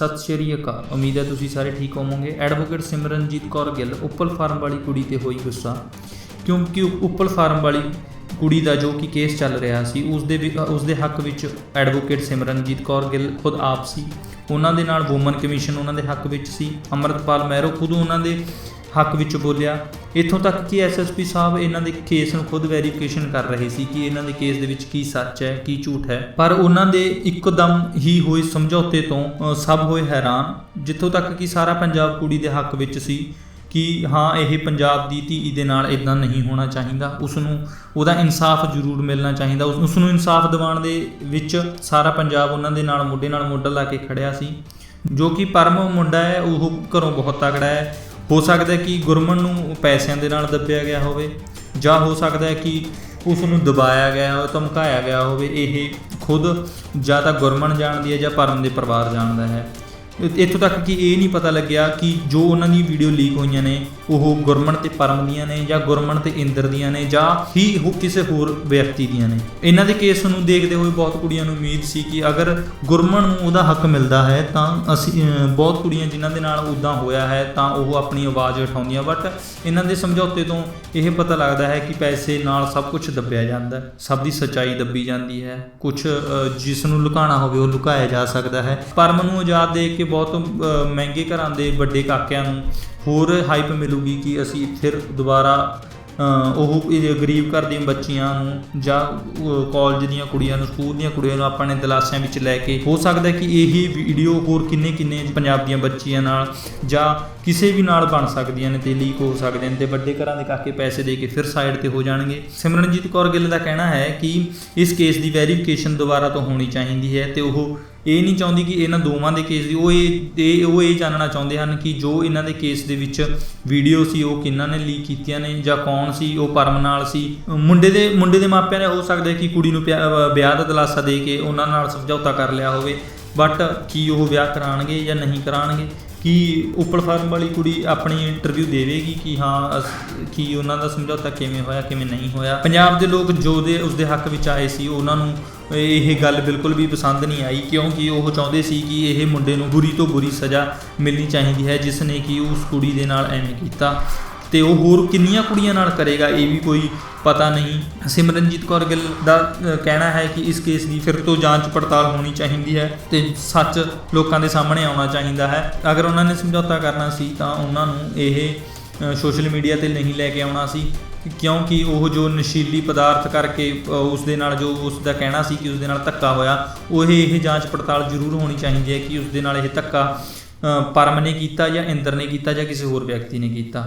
ਸਤਿ ਸ਼੍ਰੀ ਅਕਾਲ। ਉਮੀਦ ਹੈ ਤੁਸੀਂ ਸਾਰੇ ਠੀਕ ਹੋਵੋਗੇ। ਐਡਵੋਕੇਟ ਸਿਮਰਨਜੀਤ ਕੌਰ ਗਿੱਲ, ਉੱਪਲ ਫਾਰਮ ਵਾਲੀ ਕੁੜੀ ਤੇ ਹੋਈ ਗੁੱਸਾ। ਕਿਉਂਕਿ ਉ- ਉੱਪਲ ਫਾਰਮ ਵਾਲੀ ਕੁੜੀ ਦਾ ਜੋ ਕਿ ਕੇਸ ਚੱਲ ਰਿਹਾ ਸੀ, ਉਸ ਦੇ ਵੀ- ਉਸ ਦੇ ਹੱਕ ਵਿੱਚ ਐਡਵੋਕੇਟ ਸਿਮਰਨਜੀਤ ਕੌਰ ਗਿੱਲ ਖੁਦ ਆਪ ਸੀ। ਉਹਨਾਂ ਦੇ ਨਾਲ ਵੂਮਨ ਕਮਿਸ਼ਨ ਉਹਨਾਂ ਦੇ ਹੱਕ ਵਿੱਚ ਸੀ। ਅਮਰਤਪਾਲ ਮਹਿਰੋ ਖੁਦ ਉਹਨਾਂ ਦੇ ਹੱਕ ਵਿੱਚ ਬੋਲਿਆ। ਇੱਥੋਂ ਤੱਕ ਕਿ ਐਸਐਸਪੀ ਸਾਹਿਬ ਇਹਨਾਂ ਦੇ ਕੇਸ ਨੂੰ ਖੁਦ ਵੈਰੀਫਿਕੇਸ਼ਨ ਕਰ ਰਹੇ ਸੀ ਕਿ ਇਹਨਾਂ ਦੇ ਕੇਸ ਦੇ ਵਿੱਚ ਕੀ ਸੱਚ ਹੈ, ਕੀ ਝੂਠ ਹੈ। ਪਰ ਉਹਨਾਂ ਦੇ ਇੱਕਦਮ ਹੀ ਹੋਏ ਸਮਝੌਤੇ ਤੋਂ ਸਭ ਹੋਏ ਹੈਰਾਨ, ਜਿੱਥੋਂ ਤੱਕ ਕਿ ਸਾਰਾ ਪੰਜਾਬ ਕੁੜੀ ਦੇ ਹੱਕ ਵਿੱਚ ਸੀ ਕਿ ਹਾਂ, ਇਹ ਪੰਜਾਬ ਦੀ ਧੀ ਦੇ ਨਾਲ ਇਦਾਂ ਨਹੀਂ ਹੋਣਾ ਚਾਹੀਦਾ। ਉਸ ਨੂੰ ਉਹਦਾ ਇਨਸਾਫ ਜ਼ਰੂਰ ਮਿਲਣਾ ਚਾਹੀਦਾ। ਉਸ ਉਸ ਨੂੰ ਇਨਸਾਫ ਦਿਵਾਉਣ ਦੇ ਵਿੱਚ ਸਾਰਾ ਪੰਜਾਬ ਉਹਨਾਂ ਦੇ ਨਾਲ, ਮੋਢੇ ਨਾਲ ਮੋਢਾ ਲਾ ਕੇ ਖੜਿਆ ਸੀ। ਜੋ ਕਿ ਪਰਮ ਮੁੰਡਾ ਹੈ, ਉਹ ਘਰੋਂ ਬਹੁਤ ਤਕੜਾ ਹੈ। ਹੋ ਸਕਦਾ ਹੈ ਕਿ ਗੁਰਮਨ ਨੂੰ ਪੈਸਿਆਂ ਦੇ ਨਾਲ ਦੱਬਿਆ ਗਿਆ ਹੋਵੇ, ਜਾਂ ਹੋ ਸਕਦਾ ਹੈ ਕਿ ਉਸ ਨੂੰ ਦਬਾਇਆ ਗਿਆ ਹੋਵੇ ਧਮਕਾਇਆ ਗਿਆ ਹੋਵੇ, ਇਹ ਖੁਦ ਜਾਂ ਤਾਂ ਗੁਰਮਨ ਜਾਣਦੀ ਹੈ ਜਾਂ ਪਰਮ ਦੇ ਪਰਿਵਾਰ ਜਾਣਦਾ ਹੈ। ਇੱਥੋਂ ਤੱਕ ਕਿ ਇਹ ਨਹੀਂ ਪਤਾ ਲੱਗਿਆ ਕਿ ਜੋ ਉਹਨਾਂ ਦੀ ਵੀਡੀਓ ਲੀਕ ਹੋਈਆਂ ਨੇ, ਉਹ ਗੁਰਮਨ ਤੇ ਪਰਮ ਦੀਆਂ ਨੇ ਜਾਂ ਗੁਰਮਨ ਤੇ ਇੰਦਰ ਦੀਆਂ ਨੇ ਜਾਂ ਹੀ ਹੋ- ਕਿਸੇ ਹੋਰ ਵਿਅਕਤੀ ਦੀਆਂ ਨੇ। ਇਹਨਾਂ ਦੇ ਕੇਸ ਨੂੰ ਦੇਖਦੇ ਹੋਏ ਬਹੁਤ ਕੁੜੀਆਂ ਨੂੰ ਉਮੀਦ ਸੀ ਕਿ ਅਗਰ ਗੁਰਮਨ ਨੂੰ ਉਹਦਾ ਹੱਕ ਮਿਲਦਾ ਹੈ ਤਾਂ ਅਸੀਂ ਬਹੁਤ ਕੁੜੀਆਂ ਜਿਨ੍ਹਾਂ ਦੇ ਨਾਲ ਉਦਾਂ ਹੋਇਆ ਹੈ ਤਾਂ ਉਹ ਆਪਣੀ ਆਵਾਜ਼ ਉਠਾਉਂਦੀਆਂ ਬਟ ਇਹਨਾਂ ਦੇ ਸਮਝੌਤੇ ਤੋਂ ਇਹ ਪਤਾ ਲੱਗਦਾ ਹੈ ਕਿ ਪੈਸੇ ਨਾਲ ਸਭ ਕੁਝ ਦੱਬਿਆ ਜਾਂਦਾ ਹੈ, ਸਭ ਦੀ ਸੱਚਾਈ ਦੱਬੀ ਜਾਂਦੀ ਹੈ ਕੁਝ ਜਿਸ ਨੂੰ ਲੁਕਾਉਣਾ ਹੋਵੇ ਉਹ ਲੁਕਾਇਆ ਜਾ ਸਕਦਾ ਹੈ। ਪਰਮ ਨੂੰ ਆਜ਼ਾਦ ਦੇ ਕੇ ਬਹੁਤ ਮਹਿੰਗੇ ਘਰਾਂ ਦੇ ਵੱਡੇ ਕਾਕਿਆਂ ਨੂੰ ਹੋਰ ਹਾਈਪ ਮਿਲੂਗੀ ਕਿ ਅਸੀਂ ਫਿਰ ਦੁਬਾਰਾ ਉਹ ਗਰੀਬ ਘਰ ਦੀਆਂ ਬੱਚੀਆਂ ਨੂੰ ਜਾਂ ਕਾਲਜ ਦੀਆਂ ਕੁੜੀਆਂ ਨੂੰ ਸਕੂਲ ਦੀਆਂ ਕੁੜੀਆਂ ਨੂੰ ਆਪਣੇ ਦਲਾਸਿਆਂ ਵਿੱਚ ਲੈ ਕੇ, ਹੋ ਸਕਦਾ ਕਿ ਇਹੀ ਵੀਡੀਓ ਹੋਰ ਕਿੰਨੇ ਕਿੰਨੇ ਪੰਜਾਬ ਦੀਆਂ ਬੱਚੀਆਂ ਨਾਲ ਜਾਂ ਕਿਸੇ ਵੀ ਨਾਲ ਬਣ ਸਕਦੀਆਂ ਨੇ ਤੇ ਲੀਕ ਹੋ ਸਕਦੇ ਨੇ ਤੇ ਵੱਡੇ ਘਰਾਂ ਦੇ ਕਾਕੇ ਪੈਸੇ ਦੇ ਕੇ ਫਿਰ ਸਾਈਡ ਤੇ ਹੋ ਜਾਣਗੇ। ਸਿਮਰਨਜੀਤ ਕੌਰ ਗਿੱਲ ਦਾ ਕਹਿਣਾ ਹੈ ਕਿ ਇਸ ਕੇਸ ਦੀ ਵੈਰੀਫਿਕੇਸ਼ਨ ਦੁਬਾਰਾ ਤੋਂ ਹੋਣੀ ਚਾਹੀਦੀ ਹੈ ਤੇ ਉਹ ਇਹ ਨਹੀਂ ਚਾਹੁੰਦੀ ਕਿ ਇਹਨਾਂ ਦੋਵਾਂ ਦੇ ਕੇਸ ਦੀ, ਉਹ ਇਹ ਉਹ ਇਹ ਜਾਣਨਾ ਚਾਹੁੰਦੇ ਹਨ ਕਿ ਜੋ ਇਹਨਾਂ ਦੇ ਕੇਸ ਦੇ ਵਿੱਚ ਵੀਡੀਓ ਸੀ, ਉਹ ਕਿਹਨਾਂ ਨੇ ਲੀਕ ਕੀਤੀਆਂ ਨੇ, ਜਾਂ ਕੌਣ ਸੀ, ਉਹ ਪਰਮ ਨਾਲ ਸੀ ਮੁੰਡੇ ਦੇ ਮੁੰਡੇ ਦੇ ਮਾਪਿਆਂ ਨੇ ਹੋ ਸਕਦਾ ਕਿ ਕੁੜੀ ਨੂੰ ਪਿਆ- ਵਿਆਹ ਦਾ ਦਿਲਾਸਾ ਦੇ ਕੇ ਉਹਨਾਂ ਨਾਲ ਸਮਝੌਤਾ ਕਰ ਲਿਆ ਹੋਵੇ ਬਟ ਕੀ ਉਹ ਵਿਆਹ ਕਰਾਣਗੇ ਜਾਂ ਨਹੀਂ ਕਰਾਣਗੇ? ਕੀ ਉੱਪਰ ਫਾਰਮ ਵਾਲੀ ਕੁੜੀ ਆਪਣੀ ਇੰਟਰਵਿਊ ਦੇਵੇਗੀ? ਕਿ ਹਾਂ, ਅਸ- ਕੀ ਉਹਨਾਂ ਦਾ ਸਮਝੌਤਾ ਕਿਵੇਂ ਹੋਇਆ, ਕਿਵੇਂ ਨਹੀਂ ਹੋਇਆ? ਪੰਜਾਬ ਦੇ ਲੋਕ ਜੋ ਦੇ, ਉਸ ਦੇ ਹੱਕ ਵਿੱਚ ਆਏ ਸੀ, ਉਹਨਾਂ ਨੂੰ ਇਹ ਗੱਲ ਬਿਲਕੁਲ ਵੀ ਪਸੰਦ ਨਹੀਂ ਆਈ, ਕਿਉਂਕਿ ਉਹ ਚਾਹੁੰਦੇ ਸੀ ਕਿ ਇਹ ਮੁੰਡੇ ਨੂੰ ਬੁਰੀ ਤੋਂ ਬੁਰੀ ਸਜ਼ਾ ਮਿਲਣੀ ਚਾਹੀਦੀ ਹੈ, ਜਿਸ ਨੇ ਕਿ ਉਸ ਕੁੜੀ ਦੇ ਨਾਲ ਐਵੇਂ ਕੀਤਾ। ਤੇ ਉਹ ਹੋਰ ਕਿੰਨੀਆਂ ਕੁੜੀਆਂ ਨਾਲ ਕਰੇਗਾ ਇਹ ਵੀ ਕੋਈ ਪਤਾ ਨਹੀਂ। ਸਿਮਰਨਜੀਤ ਕੌਰ ਗਿੱਲ ਦਾ ਕਹਿਣਾ ਹੈ ਕਿ ਇਸ ਕੇਸ ਦੀ ਫਿਰ ਤੋਂ ਜਾਂਚ ਪੜਤਾਲ ਹੋਣੀ ਚਾਹੀਦੀ ਹੈ ਤੇ ਸੱਚ ਲੋਕਾਂ ਦੇ ਸਾਹਮਣੇ ਆਉਣਾ ਚਾਹੀਦਾ ਹੈ। ਅਗਰ ਉਹਨਾਂ ਨੇ ਸਮਝੌਤਾ ਕਰਨਾ ਸੀ ਤਾਂ ਉਹਨਾਂ ਨੂੰ ਇਹ ਸੋਸ਼ਲ ਮੀਡੀਆ ਤੇ ਨਹੀਂ ਲੈ ਕੇ ਆਉਣਾ ਸੀ ਕਿਉਂਕਿ ਉਹ ਜੋ ਨਸ਼ੀਲੀ ਪਦਾਰਥ ਕਰਕੇ ਅ, ਉਸ ਦੇ ਨਾਲ ਜੋ ਉਸ ਦਾ ਕਹਿਣਾ ਸੀ ਕਿ ਉਸ ਦੇ ਨਾਲ ਧੱਕਾ ਹੋਇਆ ਉਹ ਇਹ ਜਾਂਚ ਪੜਤਾਲ ਜ਼ਰੂਰ ਹੋਣੀ ਚਾਹੀਦੀ ਹੈ ਕਿ ਉਸ ਦੇ ਨਾਲ ਇਹ ਧੱਕਾ ਪਰਮ ਨੇ ਕੀਤਾ ਜਾਂ ਇੰਦਰ ਨੇ ਕੀਤਾ ਜਾਂ ਕਿਸੇ ਹੋਰ ਵਿਅਕਤੀ ਨੇ ਕੀਤਾ।